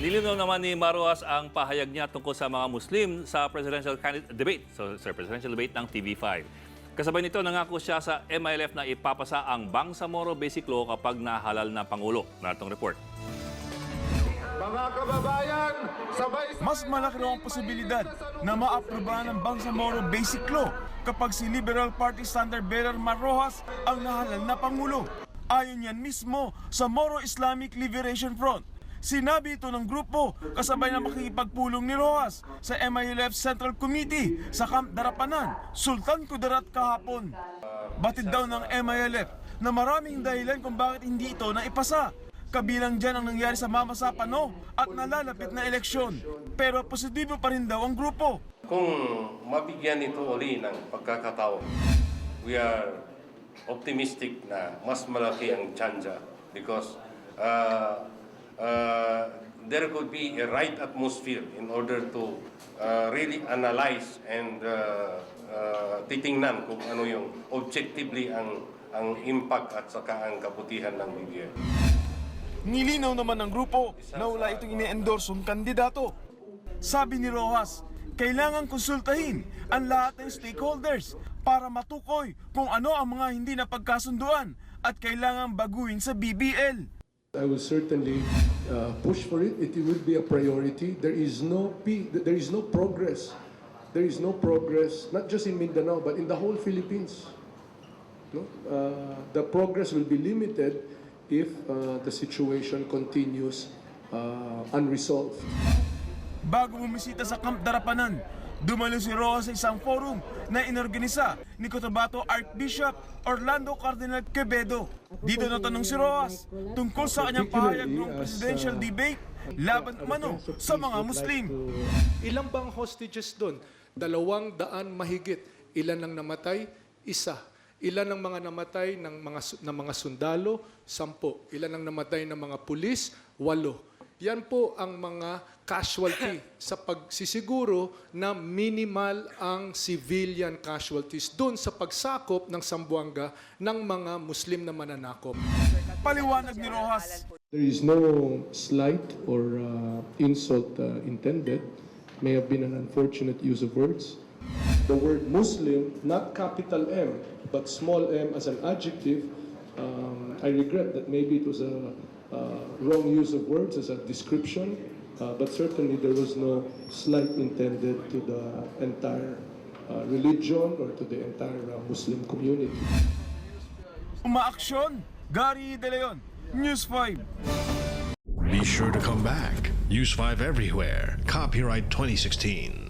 Nilinaw naman ni Maruas ang pahayag niya tungkol sa mga Muslim sa presidential candidate debate, so sa presidential debate ng TV5. Kasabay nito, nangako siya sa MILF na ipapasa ang Bangsamoro Basic Law kapag nahalal na Pangulo. Naratong report. Mga kababayan, sabay Mas malaki raw ang posibilidad na maaprobahan ng Bangsamoro Basic Law kapag si Liberal Party Standard Bearer Marrojas ang nahalal na Pangulo. Ayon yan mismo sa Moro Islamic Liberation Front. Sinabi ito ng grupo kasabay na makikipagpulong ni Rojas sa MILF Central Committee sa Camp Darapanan, Sultan Kudarat kahapon. Batid daw ng MILF na maraming dahilan kung bakit hindi ito naipasa. Kabilang dyan ang nangyari sa Mama Sapano at nalalapit na eleksyon. Pero positibo pa rin daw ang grupo. Kung mabigyan ito uli ng pagkakataon, we are optimistic na mas malaki ang tsansa because uh, uh, there could be a right atmosphere in order to uh, really analyze and uh, uh, titingnan kung ano yung objectively ang ang impact at saka ang kabutihan ng BBM. Nilinaw naman ng grupo na wala itong ine-endorsong kandidato. Sabi ni Rojas, kailangan konsultahin ang lahat ng stakeholders para matukoy kung ano ang mga hindi napagkasunduan at kailangan baguhin sa BBL. I will certainly uh, push for it. It will be a priority. There is no p- there is no progress. There is no progress, not just in Mindanao, but in the whole Philippines. No? Uh, the progress will be limited if uh, the situation continues uh, unresolved. Bago bumisita sa Camp Darapanan, dumalo si Rojas sa isang forum na inorganisa ni Cotabato Archbishop Orlando Cardinal Quevedo. Dito natanong si Rojas tungkol sa kanyang pahayag ng presidential debate laban umano sa mga Muslim. Ilan bang hostages doon? Dalawang daan mahigit. Ilan ang namatay? Isa. Ilan ang mga namatay ng mga, ng mga sundalo? Sampo. Ilan ang namatay ng mga pulis? Walo. Yan po ang mga casualty sa pagsisiguro na minimal ang civilian casualties doon sa pagsakop ng Sambuanga ng mga Muslim na mananakop. Paliwanag ni Rojas, There is no slight or uh, insult uh, intended. May have been an unfortunate use of words. The word Muslim, not capital M, but small m as an adjective, um, I regret that maybe it was a wrong use of words as a description, uh, but certainly there was no slight intended to the entire uh, religion or to the entire uh, Muslim community. umaaksyon, Gary De Leon, News 5. Be sure to come back. Use 5 everywhere. Copyright 2016.